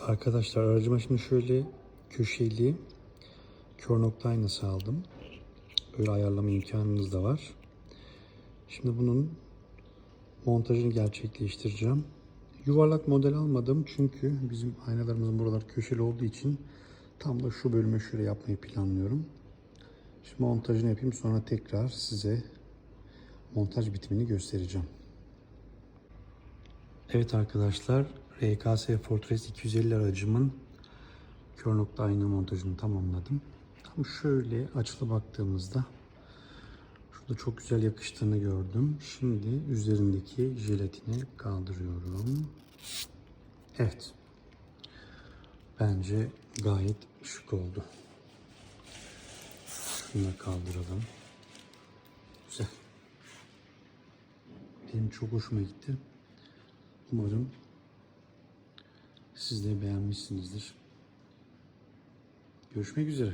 Arkadaşlar aracıma şimdi şöyle köşeli kör nokta aynası aldım. Öyle ayarlama imkanınız da var. Şimdi bunun montajını gerçekleştireceğim. Yuvarlak model almadım çünkü bizim aynalarımızın buralar köşeli olduğu için tam da şu bölüme şöyle yapmayı planlıyorum. Şimdi montajını yapayım sonra tekrar size montaj bitimini göstereceğim. Evet arkadaşlar RKS Fortress 250 aracımın kör nokta ayna montajını tamamladım. Tam şöyle açılı baktığımızda şurada çok güzel yakıştığını gördüm. Şimdi üzerindeki jelatini kaldırıyorum. Evet. Bence gayet şık oldu. Şunu da kaldıralım. Güzel. Benim çok hoşuma gitti. Umarım siz de beğenmişsinizdir. Görüşmek üzere.